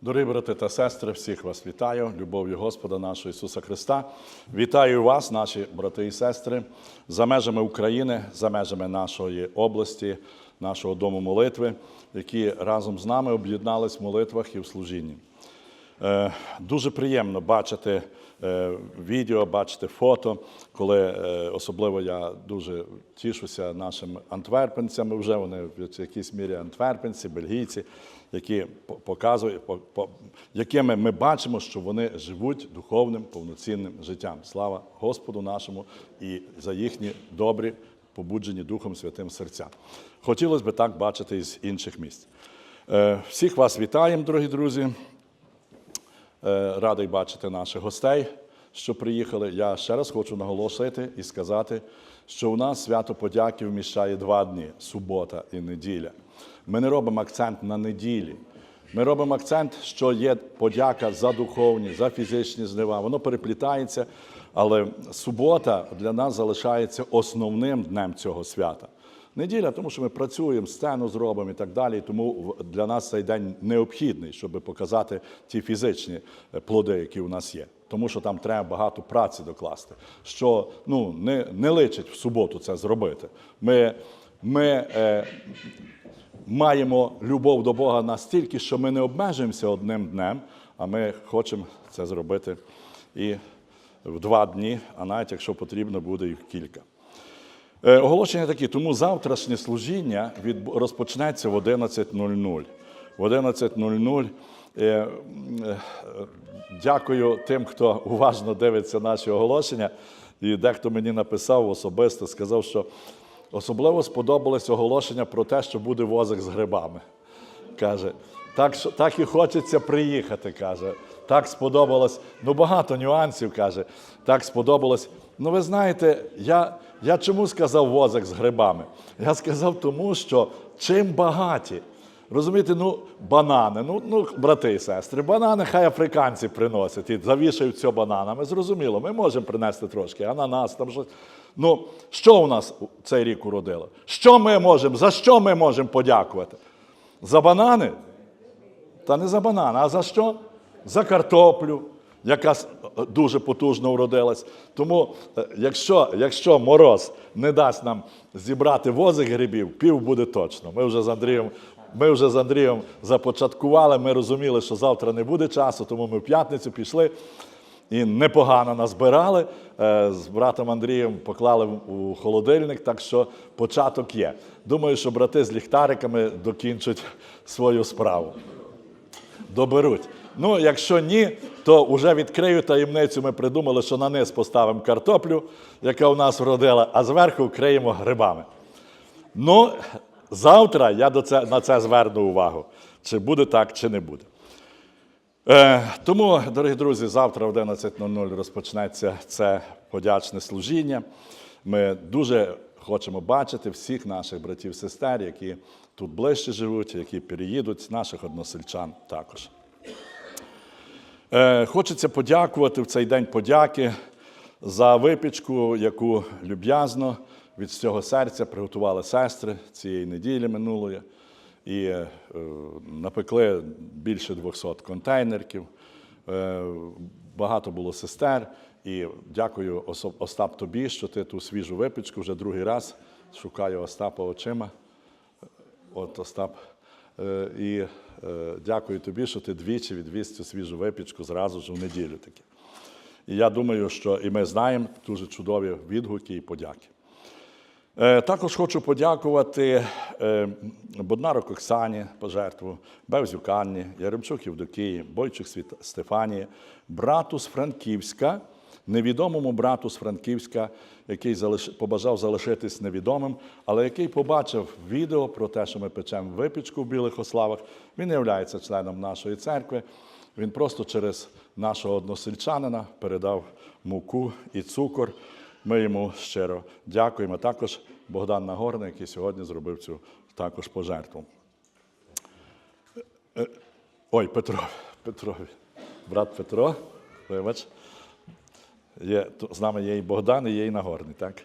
Дорогі брати та сестри, всіх вас вітаю, любов'ю Господа нашого Ісуса Христа. Вітаю вас, наші брати і сестри, за межами України, за межами нашої області, нашого дому молитви, які разом з нами об'єднались в молитвах і в служінні. Е, Дуже приємно бачити е, відео, бачити фото, коли е, особливо я дуже тішуся нашими антверпенцями. Вже вони в якійсь мірі антверпенці, бельгійці, які показують, по- по- якими ми бачимо, що вони живуть духовним повноцінним життям. Слава Господу нашому і за їхні добрі, побуджені Духом Святим серця. Хотілося б так бачити і з інших місць. Всіх вас вітаємо, дорогі друзі. Е, Радий бачити наших гостей, що приїхали. Я ще раз хочу наголосити і сказати, що у нас свято подяки вміщає два дні субота і неділя. Ми не робимо акцент на неділі. Ми робимо акцент, що є подяка за духовні, за фізичні жнива. Воно переплітається, але субота для нас залишається основним днем цього свята. Неділя, тому що ми працюємо, сцену зробимо і так далі. Тому для нас цей день необхідний, щоб показати ті фізичні е, плоди, які у нас є. Тому що там треба багато праці докласти. Що ну, не, не личить в суботу це зробити. Ми, ми е, маємо любов до Бога настільки, що ми не обмежуємося одним днем, а ми хочемо це зробити і в два дні, а навіть якщо потрібно, буде і в кілька. Е, Оголошення такі, тому завтрашнє служіння від, розпочнеться в 11.00. В 11.00. Е, е, Дякую тим, хто уважно дивиться наші оголошення. І дехто мені написав особисто, сказав, що особливо сподобалось оголошення про те, що буде возик з грибами. Каже, так, так і хочеться приїхати, каже. Так сподобалось. Ну, багато нюансів, каже. Так сподобалось. Ну, ви знаєте, я, я чому сказав возик з грибами? Я сказав тому, що чим багаті. Розумієте, ну, банани, ну, ну, брати і сестри, банани хай африканці приносять і завішають все бананами. Зрозуміло, ми можемо принести трошки ананас, там щось. Ну, що у нас цей рік уродило? Що ми можемо, за що ми можемо подякувати? За банани? Та не за банани, а за що? За картоплю, яка дуже потужно вродилась. Тому, е, якщо, якщо мороз не дасть нам зібрати возик грибів, пів буде точно. Ми вже з Андрієм. Ми вже з Андрієм започаткували, ми розуміли, що завтра не буде часу, тому ми в п'ятницю пішли і непогано назбирали. Е, З братом Андрієм поклали у холодильник, так що початок є. Думаю, що брати з ліхтариками докінчать свою справу доберуть. Ну, якщо ні, то вже відкрию таємницю. Ми придумали, що на низ поставимо картоплю, яка у нас вродила, а зверху вкриємо грибами. Ну, завтра я до це, на це зверну увагу, чи буде так, чи не буде. Е, тому, дорогі друзі, завтра в 11.00 розпочнеться це подячне служіння. Ми дуже хочемо бачити всіх наших братів-сестер, які тут ближче живуть, які переїдуть, наших односельчан також. Е, Хочеться подякувати в цей день подяки за випічку, яку люб'язно від всього серця приготували сестри цієї неділі минулої. І е, напекли більше 200 контейнерів. Е, багато було сестер. І дякую, Остап, тобі, що ти ту свіжу випічку вже другий раз шукаю Остапа очима. От Остап. І дякую тобі, що ти двічі відвіз цю свіжу випічку зразу ж в неділю таки. І я думаю, що і ми знаємо дуже чудові відгуки і подяки. Е, Також хочу подякувати е, Боднарок Оксані пожертву, Бевзюк Анні, Яремчук Євдокії, Бойчик Світ- Стефанії, брату з Франківська, невідомому брату з Франківська, який побажав залишитись невідомим, але який побачив відео про те, що ми печемо випічку в Білих Ославах. Він не є членом нашої церкви. Він просто через нашого односельчанина передав муку і цукор. Ми йому щиро дякуємо. Також Богдан Нагорний, який сьогодні зробив цю також пожертву. Е, Ой, Петро, Петрові. Брат Петро, вибач. Є, з нами є і Богдан, і є і Нагорний, так?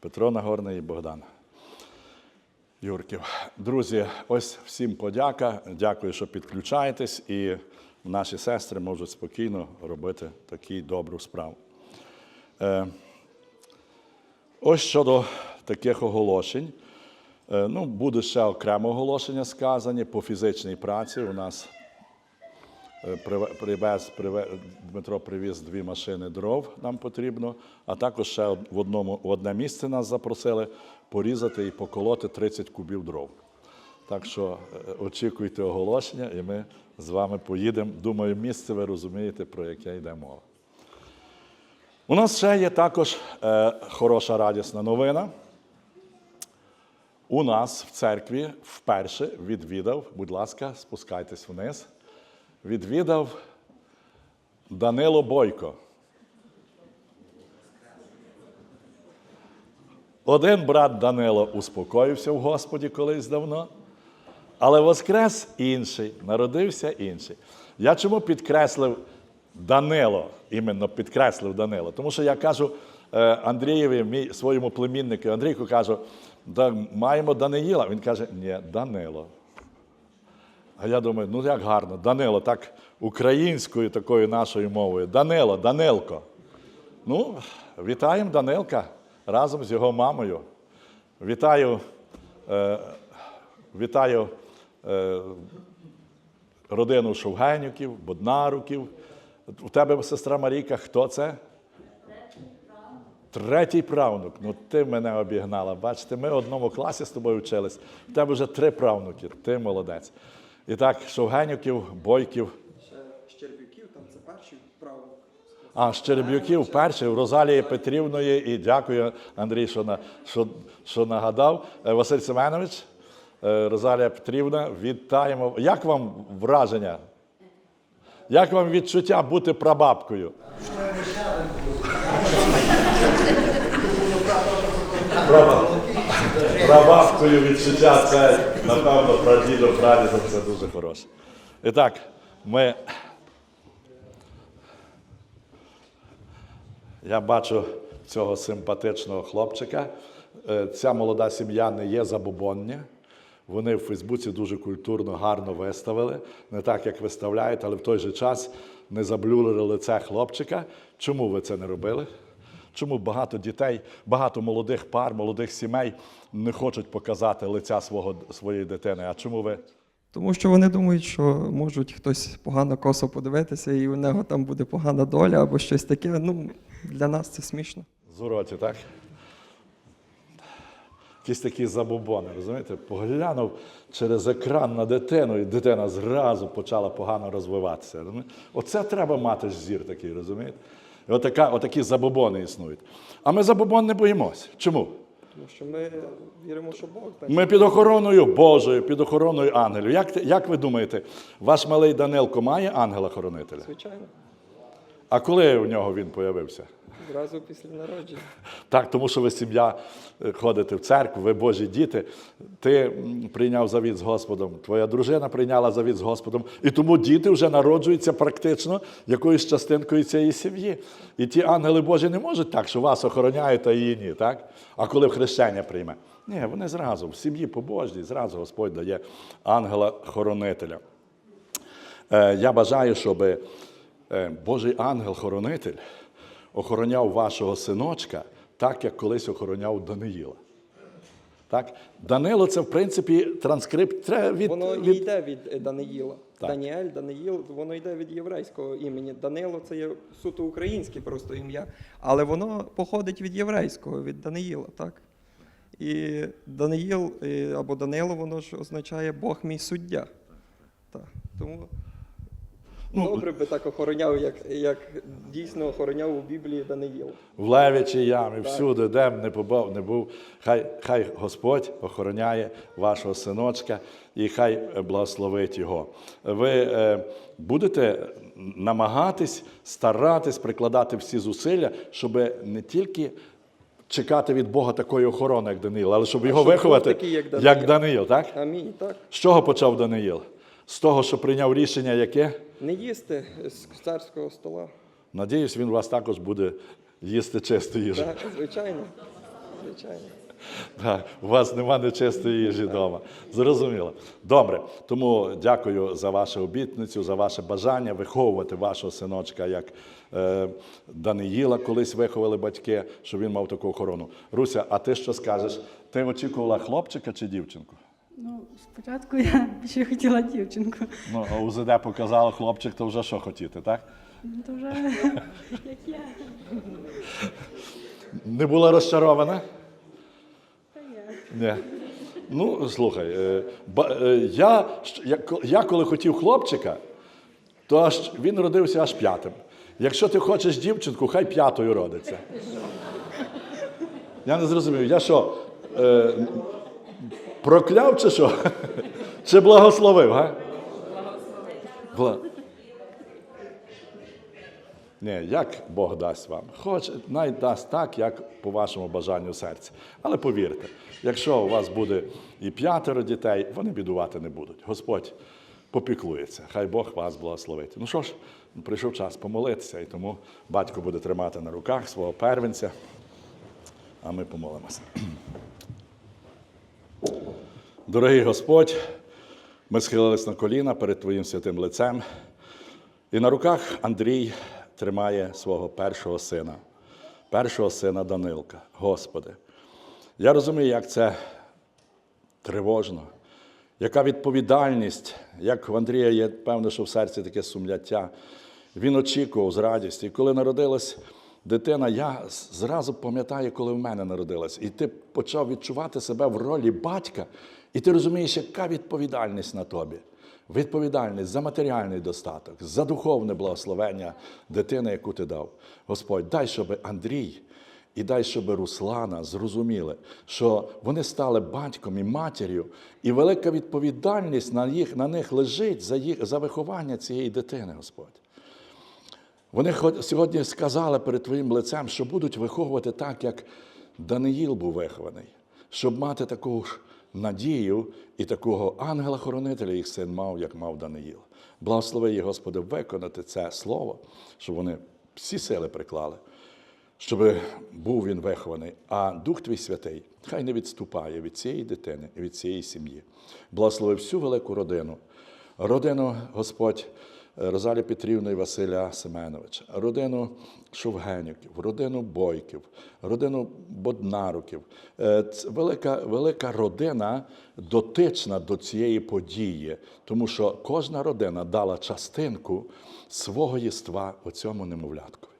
Петро Нагорний і Богдан. Юрків. Друзі, ось всім подяка. Дякую, що підключаєтесь, і наші сестри можуть спокійно робити таку добру справу. Е, ось щодо таких оголошень. Е, ну, буде ще окреме оголошення сказані по фізичній праці. У нас Е, приве- Привез, Дмитро привіз дві машини дров, нам потрібно, а також ще в, одному, в одне місце нас запросили порізати і поколоти 30 кубів дров. Так що е, очікуйте оголошення, і ми з вами поїдемо. Думаю, місце ви розумієте, про яке йде мова. У нас ще є також е, хороша радісна новина. У нас в церкві вперше відвідав, будь ласка, спускайтесь вниз відвідав Данило Бойко. Один брат Данило успокоївся в Господі колись давно, але воскрес інший, народився інший. Я чому підкреслив Данило, іменно підкреслив Данило? Тому що я кажу е, Андрієві, своєму племіннику Андрійку, кажу, «Да, маємо Даниїла. Він каже, ні, Данило. А я думаю, ну як гарно, Данило, так українською такою нашою мовою. Данило, Данилко. Ну, вітаємо Данилка разом з його мамою. Вітаю, е, вітаю е, родину Шовгенюків, Боднаруків. У тебе сестра Марійка, хто це? Третій правнук. Ну ти мене обігнала. Бачите, ми в одному класі з тобою вчились. У тебе вже три правнуки. Ти молодець. І так, Шовгенюків, Бойків. Ще Щербюків, там це перший правок. А, Щербюків перший, у Розалії Петрівної, і дякую, Андрій, що, на, що, що нагадав. Е, Василь Семенович, е, Розалія Петрівна, вітаємо. Як вам враження? Як вам відчуття бути прабабкою? Праба- Прабабкою відчуття це, напевно, прадідо, прадідо, це дуже хороше. І так, ми Я бачу цього симпатичного хлопчика. Е, Ця молода сім'я не є забобоння. Вони в Фейсбуці дуже культурно, гарно виставили. Не так, як виставляють, але в той же час не заблюрили лице хлопчика. Чому ви це не робили? Чому багато дітей, багато молодих пар, молодих сімей не хочуть показати лиця свого, своєї дитини? А чому ви? Тому що вони думають, що можуть хтось погано косо подивитися, і у нього там буде погана доля або щось таке. Ну, для нас це смішно. З так? Якісь такі забобони, розумієте? Поглянув через екран на дитину, і дитина зразу почала погано розвиватися. Оце треба мати ж зір такий, розумієте? І отака, отакі забобони існують. А ми забобон не боїмося. Чому? Тому що ми віримо, що Бог Ми під охороною Божою, під охороною ангелів. Як, як ви думаєте, ваш малий Данилко має ангела-хоронителя? звичайно, А коли у нього він появився? зразу після народження. Так, тому що ви сім'я е, ходите в церкву, ви Божі діти. Ти прийняв завіт з Господом, твоя дружина прийняла завіт з Господом. І тому діти вже народжуються практично якоюсь частинкою цієї сім'ї. І ті ангели Божі не можуть так, що вас охороняють, а її ні, так? А коли в хрещення прийме? Ні, вони зразу, в сім'ї побожній, зразу Господь дає ангела-хоронителя. Е, Я бажаю, щоб е, Божий ангел-хоронитель охороняв вашого синочка так, як колись охороняв Даниїла. Так? Данило це, в принципі, транскрипт від, Воно від... йде від е, Даниїла. Так. Даніель, Даниїл, воно йде від єврейського імені. Данило це є суто українське просто ім'я, але воно походить від єврейського, від Даниїла, так? І Даниїл е, або Данило, воно ж означає Бог мій суддя. Так. Тому Ну, добре би так охороняв, як, як дійсно охороняв у Біблії Даниїл. в левічій ямі, всюди, де б не побав, не був. Хай, хай Господь охороняє вашого синочка і хай благословить його. Ви е, будете намагатись, старатись прикладати всі зусилля, щоб не тільки чекати від Бога такої охорони, як Даниїл, але щоб його щоб виховати такий, як як Даниїл. Даниїл, так? Амінь. Так. З чого почав Даниїл? З того, що прийняв рішення, яке? Не їсти з царського стола. Надіюсь, він у вас також буде їсти чисту їжу. Так, звичайно. Звичайно. Так, у вас нема нечистої їжі вдома. Зрозуміло. Добре. Тому дякую за вашу обітницю, за ваше бажання виховувати вашого синочка, як е, Даниїла колись виховали батьки, щоб він мав таку охорону. Руся, а ти що скажеш? Ти очікувала хлопчика чи дівчинку? Ну, спочатку я ще хотіла дівчинку. Ну, а УЗД показало хлопчик, то вже що хотіти, так? Ну, то вже як я. Не була розчарована? Та я. Ні. Ну, слухай, е, ба- е, я, щ- я, ко- я коли хотів хлопчика, то аж він родився аж п'ятим. Якщо ти хочеш дівчинку, хай п'ятою родиться. Я не зрозумів, я що, е, прокляв чи що? Чи благословив, га? Ні, як Бог дасть вам. Хоч навіть дасть так, як по вашому бажанню серця. Але повірте, якщо у вас буде і п'ятеро дітей, вони бідувати не будуть. Господь попіклується. Хай Бог вас благословить. Ну що ж, прийшов час помолитися, і тому батько буде тримати на руках свого первенця, а ми помолимося. Дорогий Господь, ми схилились на коліна перед Твоїм святим лицем. І на руках Андрій тримає свого першого сина, першого сина Данилка. Господи, я розумію, як це тривожно, яка відповідальність, як в Андрія є, певно, що в серці таке сумляття. Він очікував з радістю. І коли народилась дитина, я зразу пам'ятаю, коли в мене народилась. І ти почав відчувати себе в ролі батька, і ти розумієш, яка відповідальність на тобі. Відповідальність за матеріальний достаток, за духовне благословення дитини, яку ти дав. Господь, дай, щоб Андрій і дай, щоб Руслана зрозуміли, що вони стали батьком і матір'ю, і велика відповідальність на, їх, на них лежить за, їх, за виховання цієї дитини, Господь. Вони сьогодні сказали перед Твоїм лицем, що будуть виховувати так, як Даниїл був вихований, щоб мати таку ж надію і такого ангела-хоронителя їх син мав, як мав Даниїл. Благослови їх, Господи, виконати це слово, щоб вони всі сили приклали, щоб був він вихований. А Дух Твій Святий хай не відступає від цієї дитини і від цієї сім'ї. Благослови всю велику родину. Родину, Господь, Розалі Петрівни і Василя Семеновича, родину Шовгенюків, родину Бойків, родину Боднаруків. Е, ц- Велика, велика родина дотична до цієї події, тому що кожна родина дала частинку свого єства оцьому немовляткові.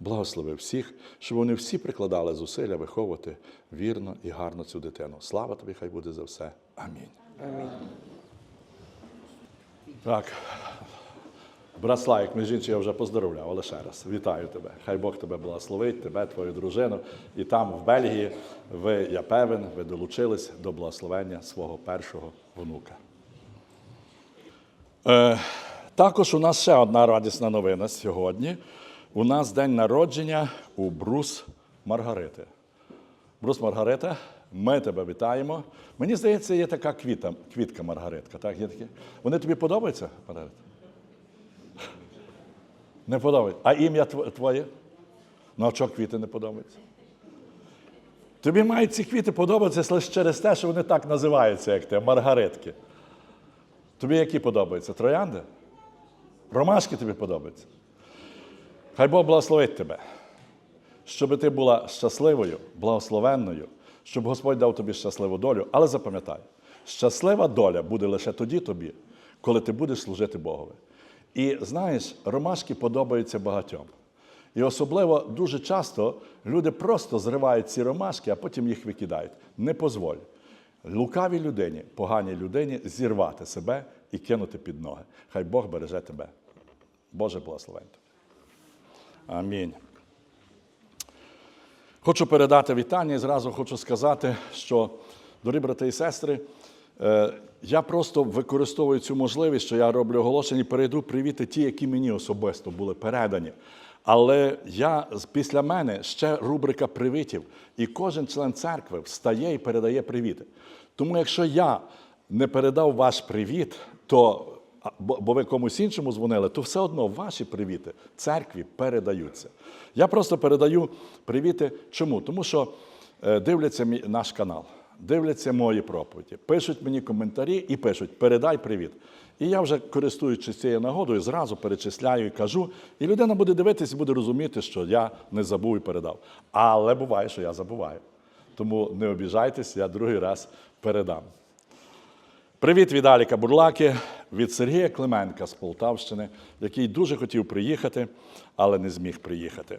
Благослови всіх, щоб вони всі прикладали зусилля виховувати вірно і гарно цю дитину. Слава тобі, хай буде за все. Амінь. Амінь. Так. Брат Славік, між іншим, я вже поздоровляв, але ще раз вітаю тебе. Хай Бог тебе благословить, тебе, твою дружину. І там, в Бельгії, ви, я певен, ви долучились до благословення свого першого внука. Е, також у нас ще одна радісна новина сьогодні. У нас день народження у Брус Маргарити. Брус Маргарита, ми тебе вітаємо. Мені здається, є така квіта, квітка Маргаритка. Так? Є такі? Вони тобі подобаються, Маргарита? Не подобається. А ім'я твоє? Ну, а чого квіти не подобаються? Тобі мають ці квіти подобатися лише через те, що вони так називаються, як ти, Маргаритки. Тобі які подобаються? Троянди? Ромашки тобі подобаються? Хай Бог благословить тебе щоб ти була щасливою, благословенною, щоб Господь дав тобі щасливу долю. Але запам'ятай, щаслива доля буде лише тоді тобі, коли ти будеш служити Богові. І знаєш, ромашки подобаються багатьом. І особливо дуже часто люди просто зривають ці ромашки, а потім їх викидають. Не позволь лукавій людині, поганій людині зірвати себе і кинути під ноги. Хай Бог береже тебе. Боже благословень тобі. Амінь. Хочу передати вітання і зразу хочу сказати, що, дорогі брати і сестри, я просто використовую цю можливість, що я роблю оголошення і перейду привіти ті, які мені особисто були передані. Але я після мене ще рубрика привітів, і кожен член церкви встає і передає привіти. Тому якщо я не передав ваш привіт, то бо, ви комусь іншому дзвонили, то все одно ваші привіти церкві передаються. Я просто передаю привіти. Чому? Тому що е, дивляться наш канал, дивляться мої проповіді, пишуть мені коментарі і пишуть передай привіт. І я вже користуючись цією нагодою, зразу перечисляю і кажу, і людина буде дивитись і буде розуміти, що я не забув і передав. Але буває, що я забуваю. Тому не обіжайтесь, я другий раз передам. Привіт від Аліка Бурлаки, від Сергія Клименка з Полтавщини, який дуже хотів приїхати, але не зміг приїхати.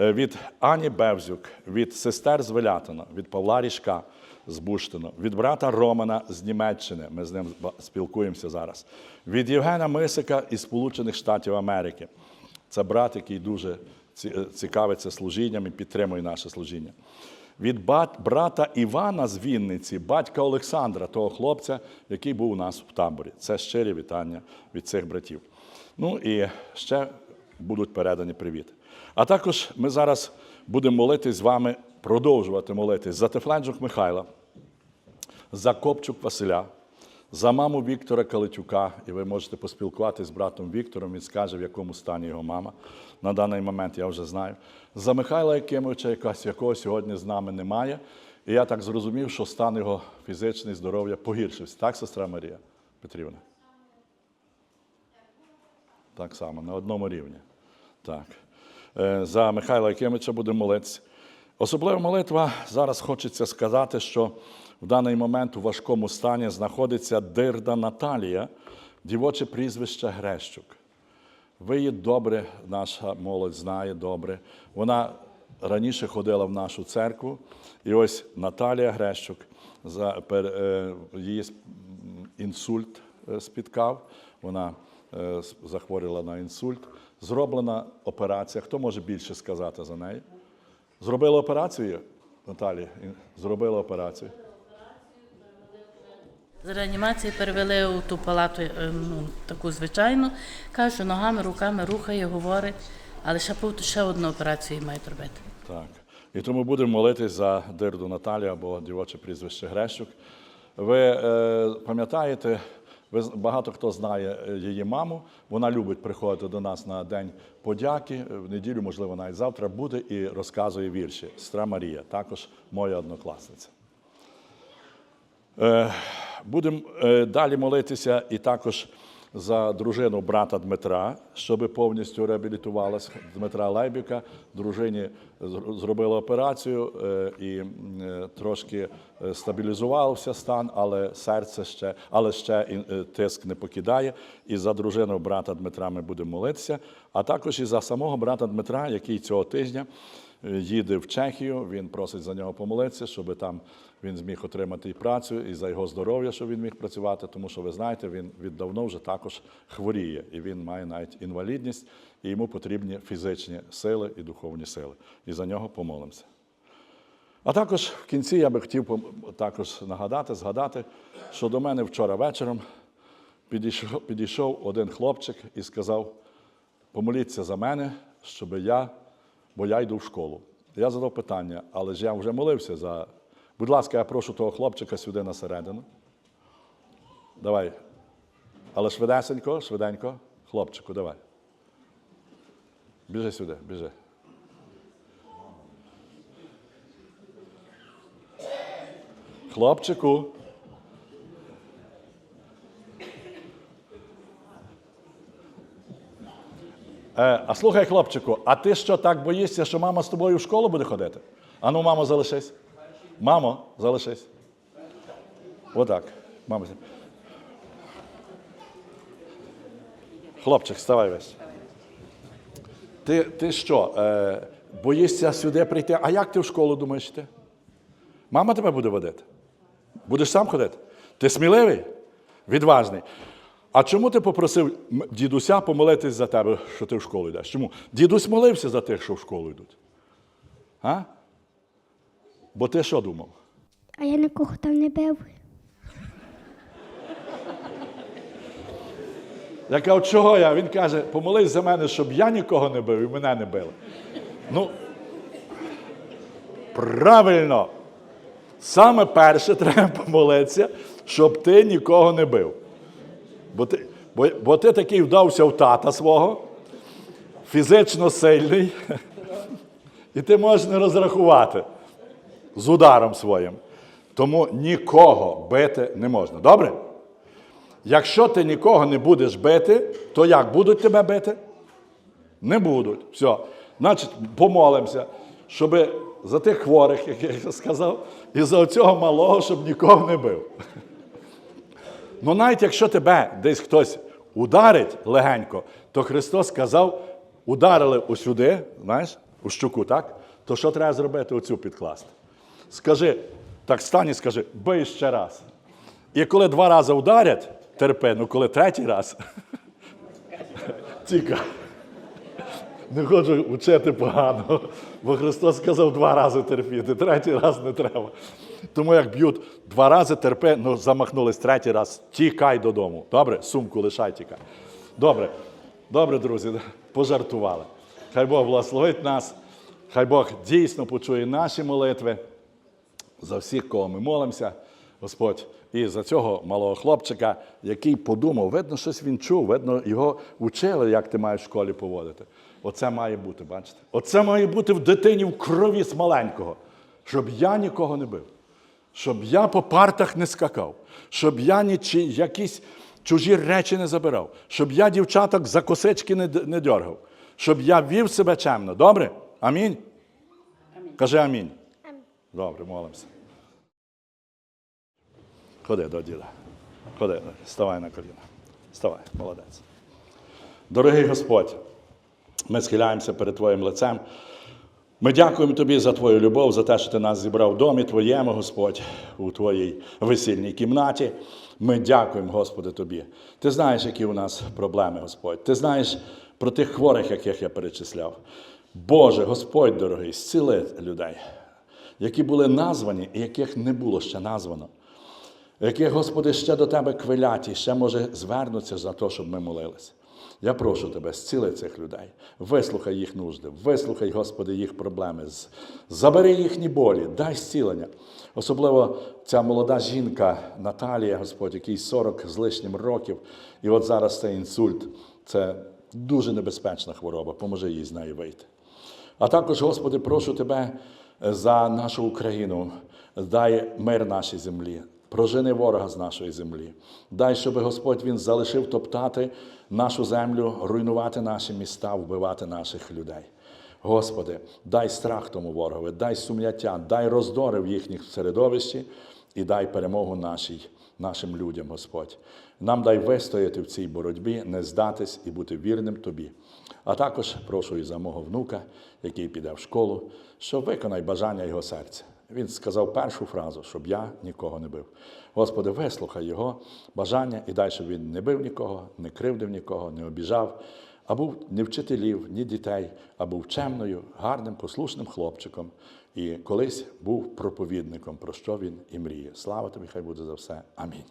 Е, Від Ані Бевзюк, від сестер з Велятина, від Павла Ріжка з Буштину, від брата Романа з Німеччини. Ми з ним спілкуємося зараз. Від Євгена Мисика із Сполучених Штатів Америки. Це брат, який дуже е, цікавиться служінням і підтримує наше служіння. Від брата Івана з Вінниці, батька Олександра, того хлопця, який був у нас в таборі. Це щирі вітання від цих братів. Ну і ще будуть передані привіти. А також ми зараз будемо молитись з вами, продовжувати молитись за Тефленджук Михайла, за Копчук Василя, за маму Віктора Калитюка, і ви можете поспілкуватися з братом Віктором, він скаже, в якому стані його мама. На даний момент я вже знаю. За Михайла Якимовича, якого сьогодні з нами немає. І я так зрозумів, що стан його фізичний здоров'я погіршився. Так, сестра Марія Петрівна? Так само, на одному рівні. Так. Е, За Михайла Якимовича будемо молитися. Особлива молитва зараз хочеться сказати, що в даний момент у важкому стані знаходиться Дирда Наталія, дівоче прізвище Грещук. Ви її добре, наша молодь знає добре. Вона раніше ходила в нашу церкву, і ось Наталія Грещук, за, е, її інсульт е, спіткав, вона е, захворіла на інсульт. Зроблена операція. Хто може більше сказати за неї? Зробила операцію, Наталія? Ін- Зробила операцію. З реанімації перевели у ту палату, е, ну, таку звичайну. Каже, що ногами, руками рухає, говорить, але ще, ще одну операцію мають робити. Так. І тому будемо молитись за Дирду Наталію або дівоче прізвище Грещук. Ви е, пам'ятаєте, ви багато хто знає е, її маму. Вона любить приходити до нас на День подяки. В неділю, можливо, навіть завтра буде і розказує вірші. Сестра Марія, також моя однокласниця. Е, Будемо е, далі молитися і також за дружину брата Дмитра, щоб повністю реабілітувалась. Дмитра Лайбіка. Дружині зр- зробили операцію е, і е, трошки е, стабілізувався стан, але серце ще, але ще тиск не покидає. І за дружину брата Дмитра ми будемо молитися, а також і за самого брата Дмитра, який цього тижня їде в Чехію. Він просить за нього помолитися, щоб там він зміг отримати і працю, і за його здоров'я, щоб він міг працювати. Тому що ви знаєте, він віддавно вже також хворіє, і він має навіть інвалідність, і йому потрібні фізичні сили і духовні сили. І за нього помолимося. А також в кінці я би хотів також нагадати, згадати, що до мене вчора вечором підійшов, підійшов один хлопчик і сказав: помоліться за мене, щоб я, бо я йду в школу. Я задав питання, але ж я вже молився за. Будь ласка, я прошу того хлопчика сюди на середину. Давай. Але швидесенько, швиденько. Хлопчику, давай. Біжи сюди, біжи. Хлопчику. А слухай, хлопчику, а ти що так боїшся, що мама з тобою в школу буде ходити? Ану, мамо, залишись. Мамо, залишись. Отак. Мамо. Хлопчик, вставай весь. Ти, ти що, е, боїшся сюди прийти? А як ти в школу думаєш йти? Мама тебе буде водити? Будеш сам ходити? Ти сміливий? Відважний. А чому ти попросив дідуся помолитись за тебе, що ти в школу йдеш? Чому? Дідусь молився за тих, що в школу йдуть. А? Бо ти що думав? А я нікого там не бив. Я кажу, чого я? Він каже, помолись за мене, щоб я нікого не бив і мене не били. Ну, правильно. Саме перше треба помолитися, щоб ти нікого не бив. Бо ти, бо, бо ти такий вдався в тата свого, фізично сильний, і ти можеш не розрахувати. з ударом своїм. Тому нікого бити не можна. Добре? Якщо ти нікого не будеш бити, то як будуть тебе бити? Не будуть. Все. Значить, помолимося, щоб за тих хворих, як я сказав, і за цього малого, щоб нікого не бив. Ну, навіть якщо тебе десь хтось ударить легенько, то Христос сказав, ударили усюди, знаєш, у щуку, так? То що треба зробити? Оцю підкласти. Скажи, так стань і скажи, бий ще раз. І коли два рази ударять, терпи, ну коли третій раз, тікай. Не хочу вчити погано, бо Христос сказав два рази терпіти, третій раз не треба. Тому як б'ють два рази терпи, ну замахнулись третій раз, тікай додому. Добре? Сумку лишай, тікай. Добре, добре, друзі, пожартували. Хай Бог благословить нас, хай Бог дійсно почує наші молитви за всіх, кого ми молимося, Господь, і за цього малого хлопчика, який подумав, видно, щось він чув, видно, його вчили, як ти маєш в школі поводити. Оце має бути, бачите? Оце має бути в дитині в крові з маленького, щоб я нікого не бив, щоб я по партах не скакав, щоб я нічі, якісь чужі речі не забирав, щоб я дівчаток за косички не, не дергав, щоб я вів себе чемно. Добре? Амінь? Кажи амінь. Добре, молимося. Ходи до діда. Ходи, ставай на коліна. Ставай, молодець. Дорогий Господь, ми схиляємося перед Твоїм лицем. Ми дякуємо Тобі за Твою любов, за те, що Ти нас зібрав в домі Твоєму, Господь, у Твоїй весільній кімнаті. Ми дякуємо, Господи, Тобі. Ти знаєш, які у нас проблеми, Господь. Ти знаєш про тих хворих, яких я перечисляв. Боже, Господь дорогий, зціли людей, які були названі і яких не було ще названо які, Господи, ще до Тебе квилять і ще, може, звернуться за те, щоб ми молилися. Я прошу Тебе, зціли цих людей, вислухай їх нужди, вислухай, Господи, їх проблеми, забери їхні болі, дай зцілення. Особливо ця молода жінка Наталія, Господь, якій 40 з лишнім років, і от зараз цей інсульт. Це дуже небезпечна хвороба, поможи їй з неї вийти. А також, Господи, прошу Тебе е, за нашу Україну. Дай мир нашій землі, прожени ворога з нашої землі. Дай, щоб Господь Він залишив топтати нашу землю, руйнувати наші міста, вбивати наших людей. Господи, дай страх тому ворогові, дай сум'яття, дай роздори в їхніх середовищі і дай перемогу нашій, нашим людям, Господь. Нам дай вистояти в цій боротьбі, не здатись і бути вірним Тобі. А також прошу і за мого внука, який піде в школу, що виконай бажання його серця. Він сказав першу фразу, щоб я нікого не бив. Господи, вислухай його бажання і дай, щоб він не бив нікого, не кривдив нікого, не обіжав, а був ні вчителів, ні дітей, а був чемною, гарним, послушним хлопчиком. І колись був проповідником, про що він і мріє. Слава тобі, хай буде за все. Амінь.